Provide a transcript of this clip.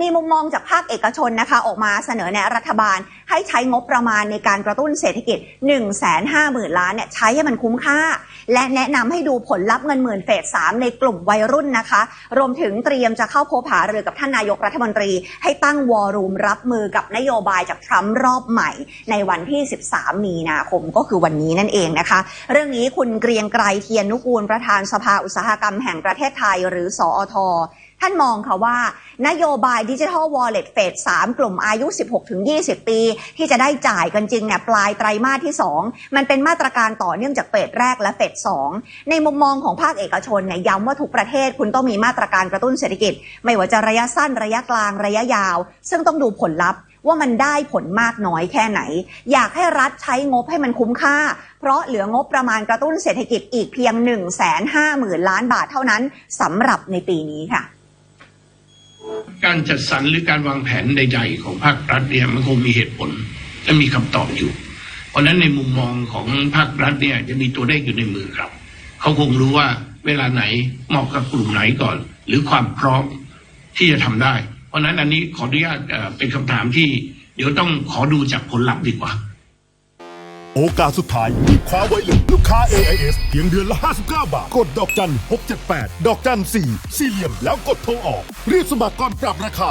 มีมุมมองจากภาคเอกชนนะคะออกมาเสนอแนะรัฐบาล ให้ใช้งบประมาณในการกระตุ้นเศรษฐกิจ 1 5 0 0 0 0 ล้านเนี่ยใช้ให้มันคุ้มค่า และแนะนำให้ดูผลลัพธ์เงินหมื่นเฟส3ในกลุ่มวัยรุ่นนะคะ รวมถึงเตรียมจะเข้าพบหารือกับท่านนายกรัฐมนตรี ให้ตั้งวอรูมรับมือกับนโยบายจากทรัมป์รอบใหม่ ในวันที่ 13 มีนาคมก็คือวันนี้นั่นเองนะคะ เรื่องนี้คุณเกรียงไกรเทียนนุกูลประธานสภาอุตสาหกรรมแห่งประเทศไทย หรือสอท ท่านมองค่ะว่า นโยบายดิจิทัลวอลเล็ตเฟส3กลุ่มอายุ 16-20 ปี ที่จะได้จ่ายกันจริงเนี่ยปลายไตรมาสที่ 2 มันเป็นมาตรการต่อเนื่องจากเฟสแรกและเฟส2ในมุมมองของภาคเอกชนเนี่ยย้ำว่าทุกประเทศคุณต้องมีมาตรการกระตุ้นเศรษฐกิจ ไม่ว่าจะระยะสั้นระยะกลางระยะยาว ซึ่งต้องดูผลลัพธ์ว่ามันได้ผลมากน้อยแค่ไหน อยากให้รัฐใช้งบให้มันคุ้มค่า เพราะเหลืองบประมาณกระตุ้นเศรษฐกิจอีกเพียง 1 5 0 0 0 0 ล้านบาทเท่านั้นสำหรับในปีนี้ค่ะ การจัดสรรหรือการวางแผนใด ๆ ของภาครัฐเนี่ยมันคงมีเหตุผลและมีคำตอบอยู่ เพราะฉะนั้นในมุมมองของภาครัฐเนี่ยจะมีตัวเลขอยู่ในมือครับ เขาคงรู้ว่าเวลาไหนเหมาะกับกลุ่มไหนก่อน หรือความพร้อมที่จะทำได้ เพราะฉะนั้นอันนี้ขออนุญาตเอ่อเป็นคำถามที่เดี๋ยวต้องขอดูจากผลลัพธ์ดีกว่า โอกาสสุดท้ายรีบคว้าไว้เลยลูกค้า AIS เพียงเดือนละ 59 บาท กดดอกจัน 678 ดอกจัน 4 สี่เหลี่ยมแล้วกดโทรออก รีบสมัครก่อนปรับราคา